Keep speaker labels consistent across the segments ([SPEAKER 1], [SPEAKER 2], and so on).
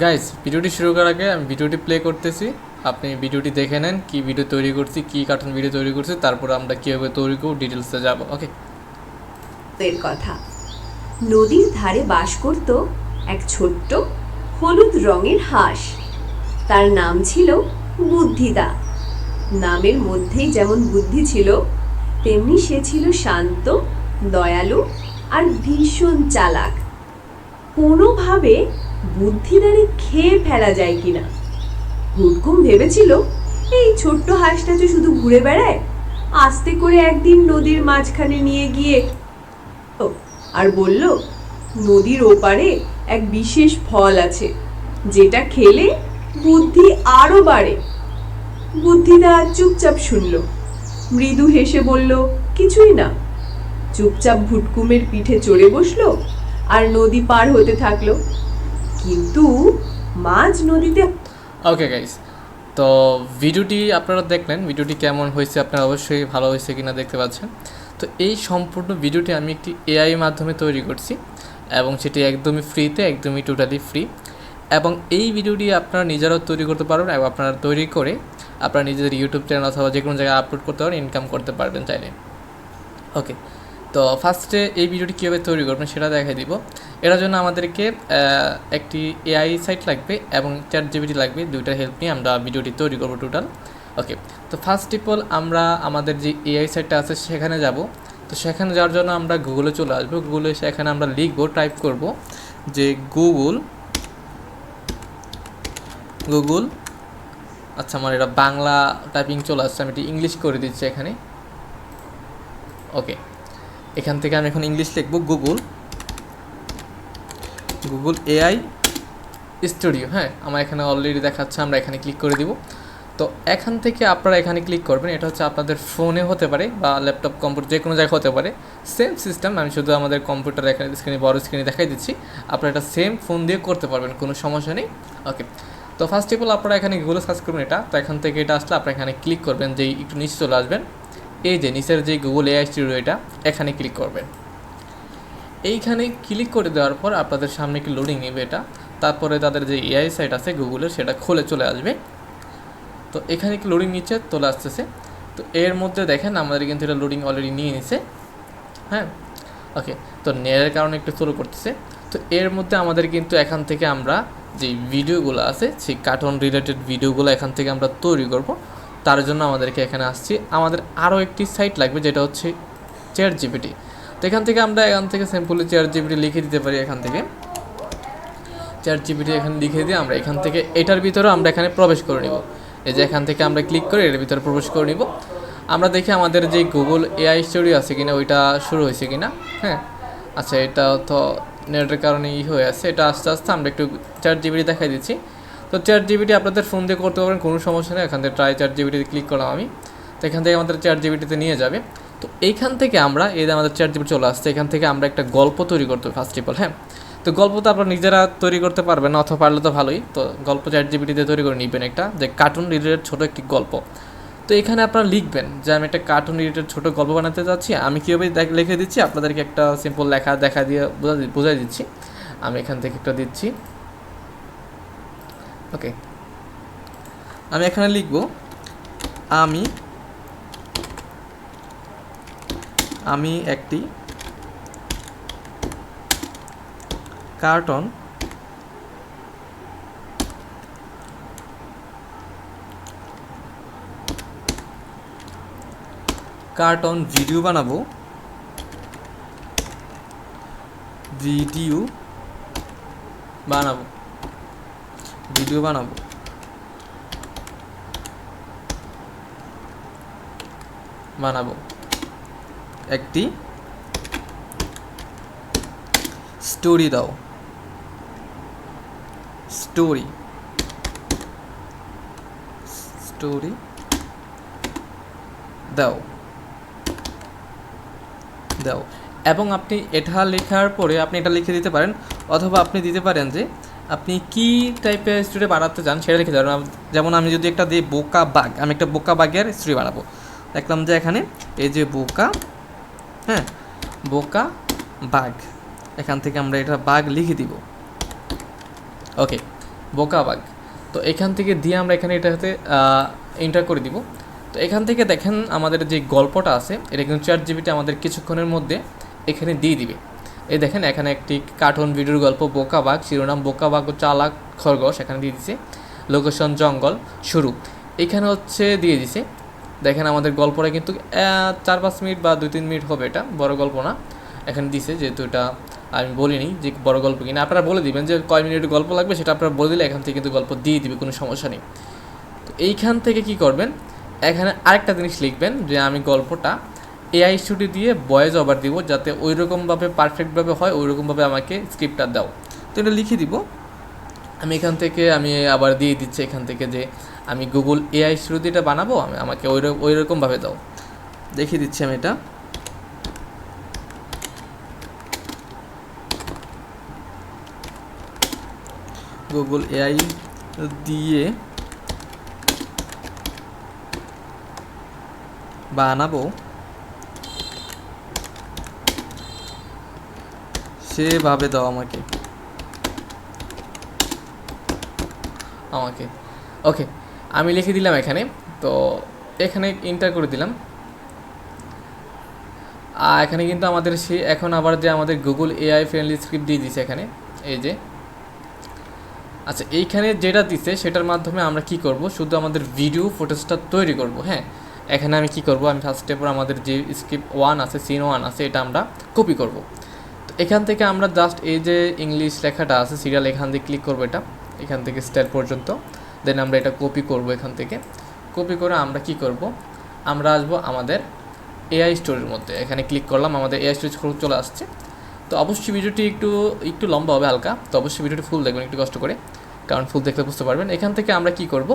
[SPEAKER 1] Guys ভিডিওটি শুরু করার আগে আমি ভিডিওটি প্লে করতেছি। আপনি ভিডিওটি দেখে নেন, কি ভিডিও তৈরি করছি, কি কার্টুন ভিডিও তৈরি করছি, তারপর আমরা কীভাবে তৈরি করব ডিটেলসে যাব ওকে
[SPEAKER 2] এর কথা। নদীর ধারে বাস করত এক ছোট্ট হলুদ রঙের হাঁস। তার নাম ছিল বুদ্ধিদা। নামের মধ্যেই যেমন বুদ্ধি ছিল, তেমনি সে ছিল শান্ত, দয়ালু আর ভীষণ চালাক। কোনোভাবে বুদ্ধিদারে খেয়ে ফেলা যায় কিনা? হুড়কুম ভেবেছিল, এই ছোট্ট হাঁসটা যে শুধু ঘুরে বেড়ায়, আস্তে করে একদিন নদীর মাঝখানে নিয়ে গিয়ে আর বলল, নদীর ওপারে এক বিশেষ ফল আছে, যেটা খেলে বুদ্ধি আরও বাড়ে। বুদ্ধিদা চুপচাপ শুনল। মৃদু হেসে বলল, কিছুই না। চুপচাপ ভুটকুমের পিঠে চড়ে বসল আর নদী পার হতে থাকল। কিন্তু মাঝ নদীতে
[SPEAKER 1] ওকে গাইস তো ভিডিওটি আপনারা দেখলেন, ভিডিওটি কেমন হয়েছে আপনারা অবশ্যই ভালো হয়েছে কিনা দেখতে পাচ্ছেন। তো এই সম্পূর্ণ ভিডিওটি আমি একটি এআই মাধ্যমে তৈরি করছি এবং সেটি একদমই ফ্রিতে একদমই টোটালি ফ্রি এবং এই ভিডিওটি আপনারা নিজেরাও তৈরি করতে পারবেন এবং আপনারা তৈরি করে আপনারা নিজেদের ইউটিউব চ্যানেল অথবা যে কোনো জায়গায় আপলোড করতে পারেন ইনকাম করতে পারবেন চাইলে। ওকে তো ফার্স্টে এই ভিডিওটি কীভাবে তৈরি করবেন সেটা দেখাই দিব। এটার জন্য আমাদেরকে একটি এআই সাইট লাগবে এবং চ্যাট জিবিটি লাগবে, দুইটার হেল্প নিয়ে আমরা ভিডিওটি তৈরি করব টোটাল ওকে তো ফার্স্ট অফ অল আমরা আমাদের যে এআই সাইটটা আছে সেখানে যাব। তো সেখানে যাওয়ার জন্য আমরা গুগলে চলে আসব। গুগলে সেখানে আমরা লিখব টাইপ করব যে গুগল গুগল আচ্ছা আমার এটা বাংলা টাইপিং চলে আসছে, আমি এটি ইংলিশ করে দিচ্ছি এখানে। ওকে এখান থেকে আমি এখন ইংলিশ লিখব গুগল গুগল এআই স্টুডিও হ্যাঁ? আমার এখানে অলরেডি দেখাচ্ছে, আমরা এখানে ক্লিক করে দিব। তো এখান থেকে আপনারা এখানে ক্লিক করবেন, এটা হচ্ছে আপনাদের ফোনে হতে পারে বা ল্যাপটপ কম্পিউটার যে কোনো জায়গায় হতে পারে। সেম সিস্টেম আমি শুধু আমাদের কম্পিউটার এখানে স্ক্রিনে বড় স্ক্রিনে দেখাই দিচ্ছি। আপনারা এটা সেম ফোন দিয়ে করতে পারবেন, কোনো সমস্যা নেই। ওকে তো ফার্স্ট অফ অল আপনারা এখানে গুগলে সার্চ করবেন এটা। তো এখান থেকে এটা আসলে আপনারা এখানে ক্লিক করবেন, যেই একটু নিচে চলে আসবেন। এই যে নিচের যে গুগল এআই স্টুডিও এটা, এখানে ক্লিক করবেন এইখানে ক্লিক করে দেওয়ার পর আপনাদের সামনে একটি লোডিং নেবে এটা। তারপরে তাদের যে এআই সাইট আছে গুগলের সেটা খুলে চলে আসবে। তো এখানে কি লোডিং নিচ্ছে, চলে আসতেছে। তো এর মধ্যে দেখেন, আমাদের কিন্তু এটা লোডিং অলরেডি নিয়ে নিছে। হ্যাঁ? ওকে তো নেয়ার কারণে একটু শুরু করতেছে। তো এর মধ্যে আমাদের কিন্তু এখান থেকে আমরা যে ভিডিওগুলো আছে, সেই কার্টুন রিলেটেড ভিডিওগুলো এখান থেকে আমরা তৈরি করব। তার জন্য আমাদেরকে এখানে আসছি। আমাদের আরও একটি সাইট লাগবে, যেটা হচ্ছে চেয়ার জিপিটি তো এখান থেকে আমরা এখান থেকে সিম্পলি চেয়ার জিপিটি লিখে দিতে পারি এখান থেকে। চার জিপিটি এখানে লিখে দিয়ে আমরা এখান থেকে এটার ভিতরে আমরা এখানে প্রবেশ করে নিব। এই যে এখান থেকে আমরা ক্লিক করে এর ভিতরে প্রবেশ করে নিব। আমরা দেখি আমাদের যে গুগল এআই স্টোরি আছে কিনা, ওইটা শুরু হয়েছে কিনা। হ্যাঁ আচ্ছা এটা তো নেটের কারণে ই হয়ে আছে। এটা আস্তে আস্তে আমরা একটু চার জিবিটি দেখাই দিচ্ছি। তো চার জিবিটি আপনাদের ফোন দিয়ে করতে পারবেন, কোনো সমস্যা নেই। এখান থেকে ট্রাই চার জিবিটিতে ক্লিক করলাম আমি। তো এখান থেকে আমাদের চার জিবিটিতে নিয়ে যাবে। তো এইখান থেকে আমরা, এই আমাদের চার জিবি চলে আসছে, এখান থেকে আমরা একটা গল্প তৈরি করতে ফার্স্ট অফ অল হ্যাঁ? তো গল্প তো আপনারা নিজেরা তৈরি করতে পারবেন, অথবা পারলে তো ভালোই। তো গল্প চ্যাট জিবিটিতে তৈরি করে নিবেন একটা, যে কার্টুন রিলেটেড ছোটো একটি গল্প। তো এখানে আপনারা লিখবেন যে আমি একটা কার্টুন রিলেটেড ছোটো গল্প বানাতে যাচ্ছি আমি কীভাবে লিখে দিচ্ছি? আপনাদেরকে একটা সিম্পল লেখা দেখা দিয়ে বোঝা বোঝাই দিচ্ছি। আমি এখান থেকে একটা দিচ্ছি। ওকে। আমি এখানে লিখব আমি আমি একটি কার্টন কার্টন ভিডিও বানাবো। ভিডিও বানাবো। ভিডিও বানাবো। বানাবো। একটি স্টোরি দাও। স্টোরি স্টোরি দাও। দাও। এবং আপনি এটা লেখার পরে আপনি এটা লিখে দিতে পারেন, অথবা আপনি দিতে পারেন যে আপনি কি টাইপের স্টোরি বাড়াতে চান সেটা লিখে দেবেন যেমন আমি যদি একটা দিই বোকা বাঘ, আমি একটা বোকা বাঘের স্টোরি বাড়াবো দেখলাম যে এখানে এই যে বোকা হ্যাঁ বোকা বাঘ, এখান থেকে আমরা এটা বাঘ লিখে দিব। ওকে বোকা বাঘ। তো এখান থেকে দিয়ে আমরা এখানে এটাতে এন্টার করে দিব। তো এখান থেকে দেখেন আমাদের যে গল্পটা আছে, এটা কিন্তু চার জিবিতে আমাদের কিছুক্ষণের মধ্যে এখানে দিয়ে দিবে। এই দেখেন, এখানে একটি কার্টুন ভিডিওর গল্প বোকাবাগ শিরোনাম বোকাবাগ ও চালাক খরগোশ, এখানে দিয়ে দিছে। লোকেশন, জঙ্গল, শুরু। এখানে হচ্ছে দিয়ে দিছে। দেখেন আমাদের গল্পটা কিন্তু চার পাঁচ মিনিট বা দুই তিন মিনিট হবে এটা, বড় গল্প না। এখানে দিছে যেহেতু এটা আমি বলিনি যে বড় গল্প কিনা। আপনারা বলে দিবেন যে কয় মিনিট গল্প লাগবে, সেটা আপনারা বলে দিলে এখান থেকে কিন্তু গল্প দিয়ে দিবে, কোনো সমস্যা নেই। তো এইখান থেকে কি করবেন? এখানে আরেকটা জিনিস লিখবেন যে আমি গল্পটা এআই স্টুডিও দিয়ে ভয়েস ওভার দিব যাতে ওই রকমভাবে পারফেক্টভাবে হয় ওই রকমভাবে আমাকে স্ক্রিপ্টটা দাও। তো এটা লিখে দিব। আমি এখান থেকে, আমি আবার দিয়ে দিচ্ছি এখান থেকে যে আমি গুগল এআই স্টুডিও এটা বানাবো, আমি আমাকে ওই ওই রকমভাবে দাও। দেখিয়ে দিচ্ছি আমি এটা। গুগল এআই দিয়ে বানাবো। সেভাবে দাও আমাকে। আমাকে। ওকে আমি লিখে দিলাম এখানে। তো এখানে ইন্টার করে দিলাম। আর এখানে কিন্তু আমাদের সে এখন আবার যে আমাদের গুগল এআই ফ্রেন্ডলি স্ক্রিপ্ট দিয়ে দিছে এখানে, এই যে। আচ্ছা এইখানে যেটা দিছে সেটার মাধ্যমে আমরা কি করব? শুধু আমাদের ভিডিও ফুটেজটা তৈরি করব হ্যাঁ? এখানে আমি কি করব? আমি ফার্স্ট স্টেপের আমাদের যে স্ক্রিপ্ট ওয়ান আছে সিন ওয়ান আছে, এটা আমরা কপি করব। এখান থেকে আমরা জাস্ট এই যে ইংলিশ লেখাটা আছে সিরিয়াল এখান থেকে ক্লিক করব এটা, এখান থেকে স্টার পর্যন্ত। দেন আমরা এটা কপি করব এখান থেকে। কপি করে আমরা কি করব? আমরা আসব আমাদের এআই স্টোরির মধ্যে। এখানে ক্লিক করলাম, আমাদের এআই স্টোরেজ স্টোরি চলে আসছে। তো অবশ্যই ভিডিওটি একটু একটু লম্বা হবে হালকা। তো অবশ্যই ভিডিওটি ফুল দেখবেন, একটু কষ্ট করে। কারণ ফুল দেখলে বুঝতে পারবেন। এখান থেকে আমরা কি করব?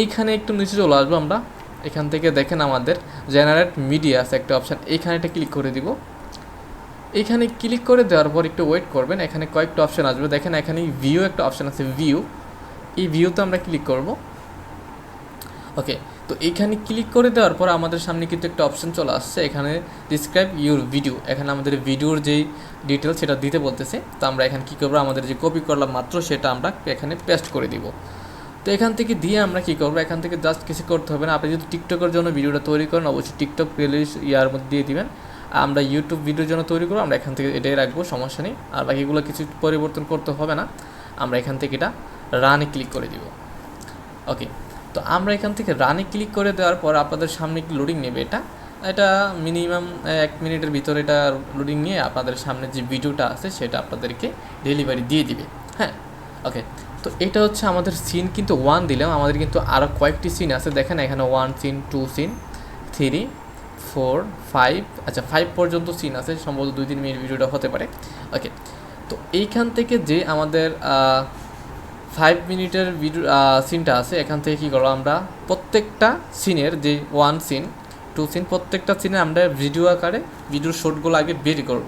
[SPEAKER 1] এইখানে একটু নিচে চলে আসব আমরা। এখান থেকে দেখেন আমাদের জেনারেট মিডিয়া আছে একটা অপশান এইখানে এটা ক্লিক করে দিব। এইখানে ক্লিক করে দেওয়ার পর একটু ওয়েট করবেন, এখানে কয়েকটা অপশান আসবে। দেখেন এখানে ভিউ একটা অপশান আছে ভিউ এই ভিউতে আমরা ক্লিক করব। ওকে তো এইখানে ক্লিক করে দেওয়ার পর আমাদের সামনে কিন্তু একটা অপশন চলে আসছে, এখানে ডিসক্রাইব ইউর ভিডিও এখানে আমাদের ভিডিওর যেই ডিটেলস সেটা দিতে বলতেছে, তো আমরা এখানে কী করব? আমাদের যে কপি করলাম মাত্র সেটা আমরা এখানে পেস্ট করে দিব। তো এখান থেকে দিয়ে আমরা কী করব? এখান থেকে জাস্ট কিছু করতে হবে না। আপনি যদি টিকটকের জন্য ভিডিওটা তৈরি করেন, অবশ্যই টিকটক প্লেলিস্ট ইয়ার মধ্যে দিয়ে দিবেন। আমরা ইউটিউব ভিডিওর জন্য তৈরি করব, আমরা এখান থেকে এটাই রাখব, সমস্যা নেই। আর বাকিগুলো কিছু পরিবর্তন করতে হবে না, আমরা এখান থেকে এটা রানে ক্লিক করে দিব। ওকে তো আমরা এখান থেকে রানে ক্লিক করে দেওয়ার পর আপনাদের সামনে লোডিং নেবে এটা। এটা মিনিমাম এক মিনিটের ভিতরে এটা লোডিং নিয়ে আপনাদের সামনে যে ভিডিওটা আছে সেটা আপনাদেরকে ডেলিভারি দিয়ে দিবে। হ্যাঁ ওকে তো এটা হচ্ছে আমাদের সিন কিন্তু ওয়ান দিলাম। আমাদের কিন্তু আরও কয়েকটি সিন আছে। দেখেন এখানে one scene two scene three four five আচ্ছা ফাইভ পর্যন্ত সিন আছে, সম্ভবত দুই, তিন মিনিট ভিডিওটা হতে পারে। ওকে তো এইখান থেকে যে আমাদের ফাইভ মিনিটের ভিডিও সিনটা আছে, এখান থেকে কী করব আমরা? প্রত্যেকটা সিনের যে ওয়ান সিন টু সিন প্রত্যেকটা সিনে আমরা ভিডিও আকারে ভিডিওর শর্টগুলো আগে বের করব।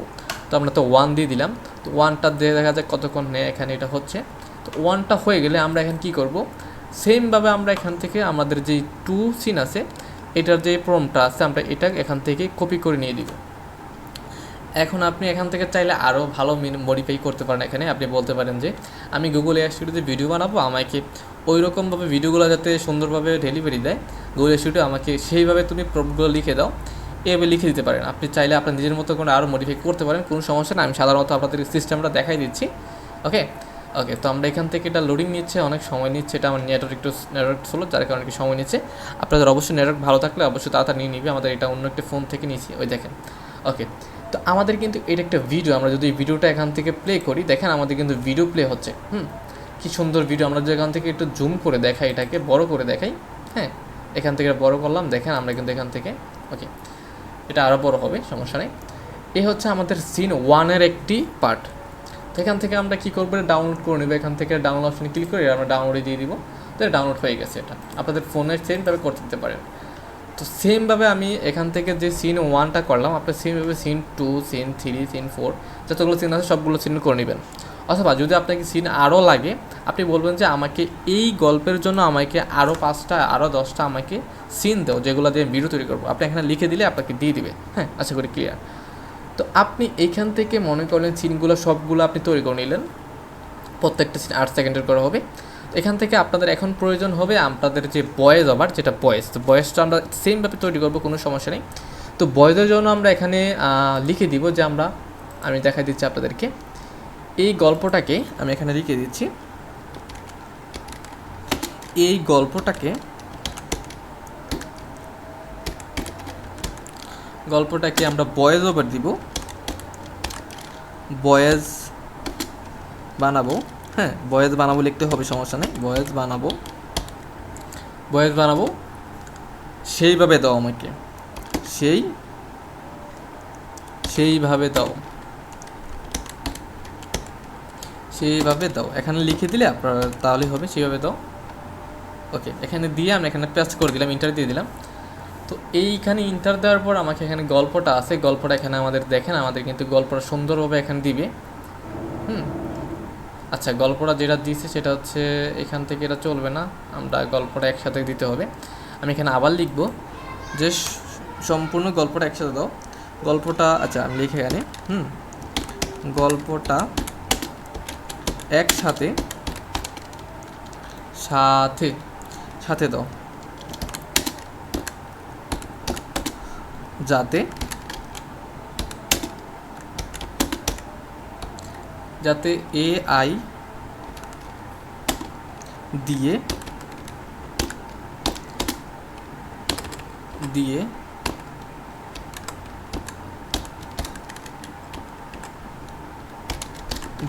[SPEAKER 1] তো আমরা তো ওয়ান দিয়ে দিলাম। তো ওয়ানটা দিয়ে দেখা যায় কতক্ষণ নেয়, এখানে এটা হচ্ছে। তো ওয়ানটা হয়ে গেলে আমরা এখন কি করব? সেমভাবে আমরা এখান থেকে আমাদের যে টু সিন আছে এটার যে প্রমটা আছে, আমরা এটা এখান থেকে কপি করে নিয়ে দিব এখন আপনি এখান থেকে চাইলে আরও ভালো মডিফাই করতে পারেন এখানে। আপনি বলতে পারেন যে, আমি গুগল এয়ার স্টুডিওতে ভিডিও বানাবো, আমাকে ওই রকমভাবে ভিডিওগুলো যাতে সুন্দরভাবে ডেলিভারি দেয় গুগল এয়ার স্টুডিও আমাকে সেইভাবে তুমি প্রপগুলো লিখে দাও, এভাবে লিখে দিতে পারেন। আপনি চাইলে আপনার নিজের মতো করে আরও মডিফাই করতে পারেন, কোনো সমস্যা না আমি সাধারণত আপনাদের সিস্টেমটা দেখাই দিচ্ছি ওকে ওকে তো আমরা এখান থেকে এটা লোডিং নিচ্ছে, অনেক সময় নিচ্ছে, এটা আমার নেটওয়ার্ক একটু নেটওয়ার্ক স্লো যার কারণে একটু সময় নিচ্ছে। আপনাদের অবশ্যই নেটওয়ার্ক ভালো থাকলে অবশ্যই তাড়াতাড়ি নিয়ে নিবে, আমাদের এটা অন্য একটা ফোন থেকে নিয়েছি, ওই দেখেন। ওকে তো আমাদের কিন্তু এটা একটা ভিডিও আমরা যদি ভিডিওটা এখান থেকে প্লে করি, দেখেন আমাদের কিন্তু ভিডিও প্লে হচ্ছে। হুম, কি সুন্দর ভিডিও আমরা যদি এখান থেকে একটু জুম করে দেখাই এটাকে, বড় করে দেখাই হ্যাঁ এখান থেকে বড় করলাম, দেখেন আমরা কিন্তু এখান থেকে ওকে এটা আরও বড় হবে, সমস্যা নেই। এ হচ্ছে আমাদের সিন ওয়ানের একটি পার্ট তো এখান থেকে আমরা কী করব? ডাউনলোড করে নেব। এখান থেকে ডাউনলোড অপশনে ক্লিক করে আমরা ডাউনলোডে দিয়ে দিব। তো ডাউনলোড হয়ে গেছে এটা। আপনাদের ফোনের সেমভাবে করতে দিতে পারেন। তো সেমভাবে আমি এখান থেকে যে সিন ওয়ানটা করলাম, আপনার সেমভাবে scene two scene three scene four যতগুলো সিন আছে সবগুলো সিন করে নেবেন। অথবা যদি আপনাকে সিন আরও লাগে, আপনি বলবেন যে আমাকে এই গল্পের জন্য আমাকে আরও পাঁচটা আরও দশটা আমাকে সিন দাও, যেগুলো দিয়ে ভিডিও তৈরি করব। আপনি এখানে লিখে দিলে আপনাকে দিয়ে দিবে। হ্যাঁ আশা করি ক্লিয়ার তো আপনি এইখান থেকে মনে করলেন সিনগুলো, সবগুলো আপনি তৈরি করে নিলেন। প্রত্যেকটা সিন আট সেকেন্ডের করে হবে। এখান থেকে আপনাদের এখন প্রয়োজন হবে আপনাদের যে বয়েজ আবার, যেটা বয়েস তো বয়েসটা আমরা সেমভাবে তৈরি করব, কোনো সমস্যা নেই। তো বয়েজের জন্য আমরা এখানে লিখে দিব যে আমরা, আমি দেখাই দিচ্ছি আপনাদেরকে। এই গল্পটাকে আমি এখানে লিখে দিচ্ছি। এই গল্পটাকে গল্পটাকে আমরা বয়েজ ওভার দিব। বয়েজ বানাবো হ্যাঁ বয়েজ বানাবো লিখতে হবে, সমস্যা নেই। বয়েজ বানাবো বয়েজ বানাবো। সেইভাবে দাও আমাকে। সেই, সেইভাবে দাও। সেইভাবে দাও। এখানে লিখে দিলে আপনার তাহলে হবে, সেইভাবে দাও। ওকে এখানে দিয়ে আমরা এখানে পেস্ট করে দিলাম ইন্টার দিয়ে দিলাম। তো এইখানে ইন্টার দেওয়ার পর আমাকে এখানে গল্পটা আছে, গল্পটা এখানে আমাদের দেখেন, আমাদের কিন্তু গল্পটা সুন্দরভাবে এখানে দিবে। হুম? আচ্ছা গল্পটা যেটা দিয়েছে সেটা হচ্ছে এখান থেকে এটা চলবে না, আমরা গল্পটা একসাথে দিতে হবে। আমি এখানে আবার লিখব, যে সম্পূর্ণ গল্পটা একসাথে দাও। গল্পটা আচ্ছা আমি লিখে এখানে হুম? গল্পটা একসাথে, সাথে সাথে দাও। যাতে যাতে এ আই দিয়ে দিয়ে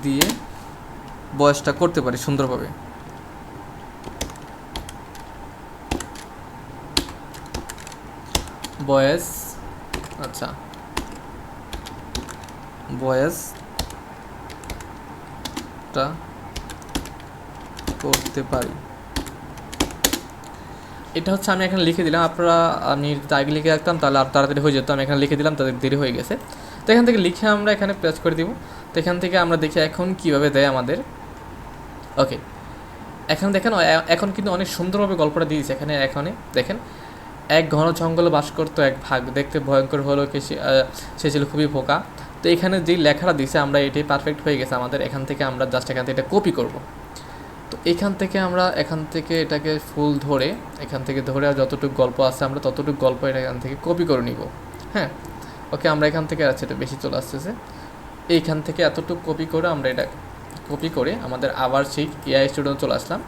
[SPEAKER 1] দিয়ে বয়সটা করতে পারি সুন্দরভাবে। বয়েস আচ্ছা। বয়েসটা করতে পারি। এটা হচ্ছে আমি এখানে লিখে দিলাম। আপনারা, আমি আগে লিখে রাখতাম, তাহলে আর তাড়াতাড়ি হয়ে যেত। আমি এখানে লিখে দিলাম, তাদের দেরি হয়ে গেছে। তো এখান থেকে লিখে আমরা এখানে প্রেস করে দিব। তো এখান থেকে আমরা দেখি এখন কীভাবে দেয় আমাদের। ওকে এখন দেখেন, এখন কিন্তু অনেক সুন্দরভাবে গল্পটা দিয়েছে। এখানে এখানে দেখেন। এক ঘন জঙ্গলে বাস করতো এক ভাগ। দেখতে ভয়ঙ্কর হলো কি সে ছিল খুবই বোকা। তো এখানে যেই লেখাটা দিছে, আমরা এটাই পারফেক্ট হয়ে গেছে আমাদের। এখান থেকে আমরা জাস্ট এখান থেকে এটা কপি করব। তো এখান থেকে আমরা এখান থেকে এটাকে ফুল ধরে, এখান থেকে ধরে আর যতটুকু গল্প আছে আমরা ততটুকু গল্প এটা এখান থেকে কপি করে নিব। হ্যাঁ? ওকে আমরা এখান থেকে আচ্ছা এটা বেশি চলে আসতেছে। এইখান থেকে এতটুকু কপি করে আমরা এটা কপি করে আমাদের আবার সেই এআই স্টুডিও চলে আসলাম।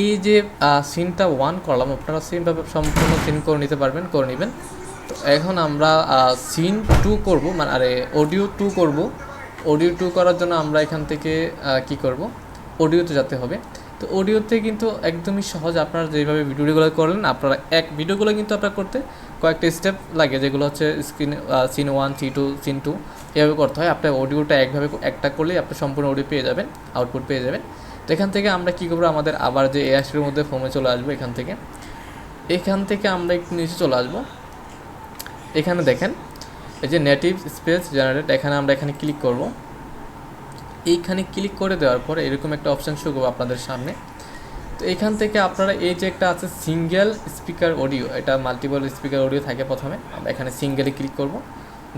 [SPEAKER 1] এই যে সিনটা ওয়ান করলাম, আপনারা সিনভাবে সম্পূর্ণ সিন করে নিতে পারবেন, করে নেবেন। তো এখন আমরা সিন টু করব মানে আরে অডিও টু করব। অডিও টু করার জন্য আমরা এখান থেকে কি করব? অডিওতে যেতে হবে। তো অডিওতে কিন্তু একদমই সহজ, আপনারা যেভাবে ভিডিওগুলো করলেন, আপনারা এক ভিডিওগুলো কিন্তু আপনার করতে কয়েকটা স্টেপ লাগে, যেগুলো হচ্ছে screen scene one C two scene two এভাবে করতে হয়। আপনার অডিওটা একভাবে একটা করলেই আপনি সম্পূর্ণ অডিও পেয়ে যাবেন আউটপুট পেয়ে যাবেন। তো এখান থেকে আমরা কী করব? আমাদের আবার যে এআইসির মধ্যে ফোমে চলে আসব এখান থেকে। এখান থেকে আমরা একটু নিচে চলে আসব। এখানে দেখেন, এই যে নেটিভ স্পেস জেনারেট এখানে আমরা এখানে ক্লিক করব। এইখানে ক্লিক করে দেওয়ার পরে এরকম একটা অপশান শো করব আপনাদের সামনে। তো এখান থেকে আপনারা এই যে একটা আছে সিঙ্গেল স্পিকার অডিও এটা মাল্টিপল স্পিকার অডিও থাকে প্রথমে, আমরা এখানে সিঙ্গেলে ক্লিক করব।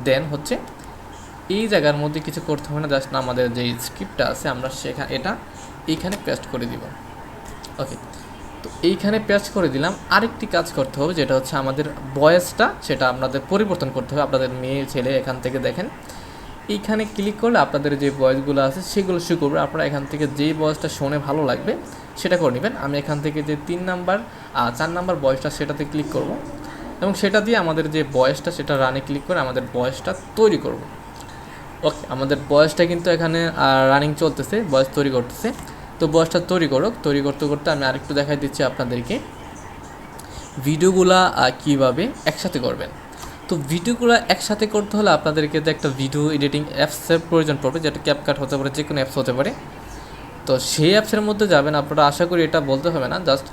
[SPEAKER 1] দেন হচ্ছে, এই জায়গার মধ্যে কিছু করতে হবে না জাস্ট আমাদের যে স্ক্রিপ্টটা আছে, আমরা সেখা, এটা এইখানে পেস্ট করে দিব। ওকে তো এইখানে পেস্ট করে দিলাম। আরেকটি কাজ করতে হবে, যেটা হচ্ছে আমাদের বয়েসটা, সেটা আপনাদের পরিবর্তন করতে হবে। আপনাদের মেয়ে, ছেলে, এখান থেকে দেখেন। এইখানে ক্লিক করলে আপনাদের যে বয়েসগুলো আছে, সেগুলো শুরু করবে। আপনারা এখান থেকে যেই বয়সটা শুনে ভালো লাগবে, সেটা করে নেবেন। আমি এখান থেকে যে তিন নাম্বার চার নাম্বার বয়সটা, সেটাতে ক্লিক করব। এবং সেটা দিয়ে আমাদের যে বয়সটা, সেটা রানে ক্লিক করে আমাদের বয়সটা তৈরি করব। ওকে আমাদের বয়সটা কিন্তু এখানে রানিং চলতেছে, বয়স তৈরি করতেছে। তো বয়সটা তৈরি করুক, তৈরি করতে করতে আমি আরেকটু দেখাই দিচ্ছি আপনাদেরকে। ভিডিওগুলা কীভাবে একসাথে করবেন। তো ভিডিওগুলো একসাথে করতে হলে আপনাদেরকে তো একটা ভিডিও এডিটিং অ্যাপসের প্রয়োজন পড়বে, যেটা ক্যাপকাট হতে পারে যে কোনো অ্যাপস হতে পারে। তো সেই অ্যাপসের মধ্যে যাবেন আপনারা, আশা করি এটা বলতে হবে না জাস্ট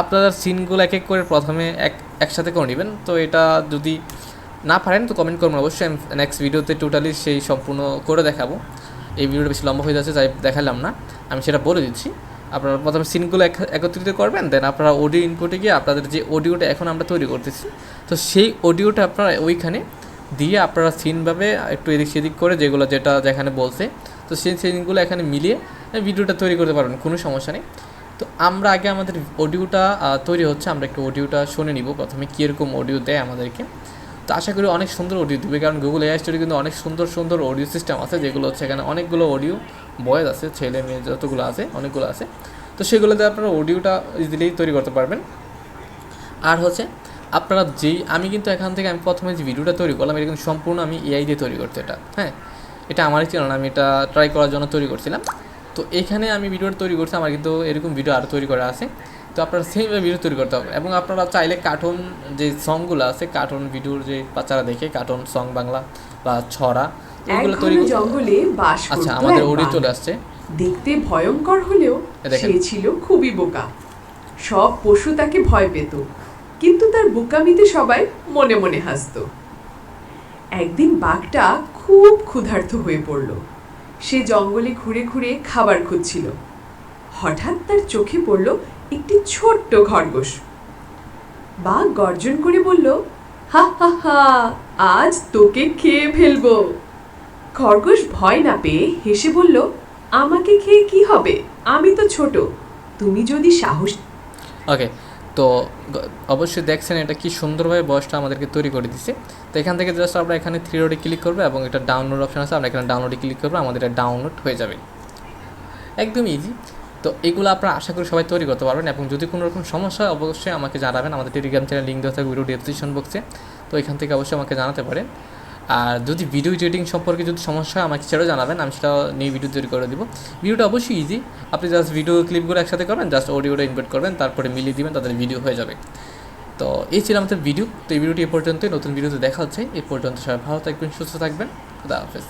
[SPEAKER 1] আপনারা সিনগুলো এক এক করে প্রথমে এক, একসাথে করে নেবেন। তো এটা যদি না পারেন, তো কমেন্ট করবেন। অবশ্যই নেক্সট ভিডিওতে টোটালি সেই সম্পূর্ণ করে দেখাবো। এই ভিডিওটা বেশি লম্বা হয়ে যাচ্ছে তাই দেখালাম না। আমি সেটা বলে দিচ্ছি। আপনারা প্রথমে সিনগুলো এক- একত্রিত করবেন দেন আপনারা অডিও ইনপুটে গিয়ে আপনাদের যে অডিওটা এখন আমরা তৈরি করতেছি, তো সেই অডিওটা আপনারা ওইখানে দিয়ে আপনারা সিনভাবে একটু এদিক সেদিক করে যেগুলো যেটা যেখানে বলছে, তো সেই সেটিংগুলো এখানে মিলিয়ে ভিডিওটা তৈরি করতে পারবেন, কোনো সমস্যা নেই। তো আমরা আগে আমাদের অডিওটা তৈরি হচ্ছে, আমরা একটু অডিওটা শুনে নিব। প্রথমে কীরকম অডিও দেয় আমাদেরকে। তো আশা করি অনেক সুন্দর অডিও দেবে, কারণ গুগল এআই স্টোরি কিন্তু অনেক সুন্দর সুন্দর অডিও সিস্টেম আছে, যেগুলো হচ্ছে এখানে অনেকগুলো অডিও বয়েজ আছে, ছেলে মেয়ে যতগুলো আছে, অনেকগুলো আছে। তো সেগুলোতে আপনারা অডিওটা ইজিলি তৈরি করতে পারবেন। আর হচ্ছে, আপনারা যেই, আমি কিন্তু এখান থেকে আমি প্রথমে যে ভিডিওটা তৈরি করলাম, এটা কিন্তু সম্পূর্ণ আমি এআই দিয়ে তৈরি করছি এটা হ্যাঁ? এটা আমারই ছিল না, আমি এটা ট্রাই করার জন্য তৈরি করছিলাম। তো এখানে আমি ভিডিওটা তৈরি করছি, আমার কিন্তু এরকম ভিডিও আরও তৈরি করা আছে। তো আপনারা সেমভাবে ভিডিও তৈরি করতে হবে। এবং আপনারা চাইলে কার্টুন যে সংগুলো আছে কার্টুন ভিডিওর যে বাচ্চারা দেখে কার্টুন সং বাংলা বা ছড়া
[SPEAKER 2] ঘন
[SPEAKER 1] তৈরি
[SPEAKER 2] জঙ্গলে বাস
[SPEAKER 1] আচ্ছা আমাদের
[SPEAKER 2] বাঘ।
[SPEAKER 1] চলে আসছে।
[SPEAKER 2] দেখতে ভয়ঙ্কর হলেও সে ছিল খুবই বোকা। সব পশু তাকে ভয় পেত কিন্তু তার বোকামিতে সবাই মনে মনে হাসতো। একদিন বাঘটা খুব ক্ষুধার্ত হয়ে পড়ল। সে জঙ্গলে ঘুরে ঘুরে খাবার খুঁজছিল। হঠাৎ তার চোখে পড়ল একটি ছোট্ট খরগোশ। বাঘ গর্জন করে বলল, হা হা হা, আজ তোকে খেয়ে ফেলব। খরগোশ ভয় না পেয়ে হেসে বলল, আমাকে খেয়ে কি হবে? আমি তো ছোট। তুমি যদি সাহস
[SPEAKER 1] ওকে তো অবশ্যই দেখছেন এটা কি সুন্দরভাবে বয়সটা আমাদেরকে তৈরি করে দিছে। তো এখান থেকে জাস্ট আমরা এখানে থ্রি রোডে ক্লিক করব এবং এটা ডাউনলোড অপশন আছে, আমরা এখানে ডাউনলোডে ক্লিক করব, আমাদের এটা ডাউনলোড হয়ে যাবে। একদম ইজি তো এগুলো আপনারা আশা করি সবাই তৈরি করতে পারবেন এবং যদি কোনো রকম সমস্যা হয়, অবশ্যই আমাকে জানাবেন। আমাদের টেলিগ্রাম চ্যানেল লিঙ্ক দেওয়া থাকবে ভিডিও ডেসক্রিপশন বক্সে তো এখান থেকে অবশ্যই আমাকে জানাতে পারেন। আর যদি ভিডিও এডিটিং সম্পর্কে যদি সমস্যা হয়, আমাকে সেটাও জানাবেন, আমি সেটা নিয়ে ভিডিও তৈরি করে দিব। ভিডিওটা অবশ্যই ইজি আপনি জাস্ট ভিডিও ক্লিপগুলো একসাথে করবেন জাস্ট অডিওটা ইনভার্ট করবেন, তারপরে মিলিয়ে দিবেন তাদের ভিডিও হয়ে যাবে। তো এই ছিল আমাদের ভিডিও তো এই ভিডিওটি এ পর্যন্তই। নতুন ভিডিওতে দেখা হচ্ছে। এই পর্যন্ত সবাই ভালো থাকবেন, সুস্থ থাকবেন। খুদা হাফেজ।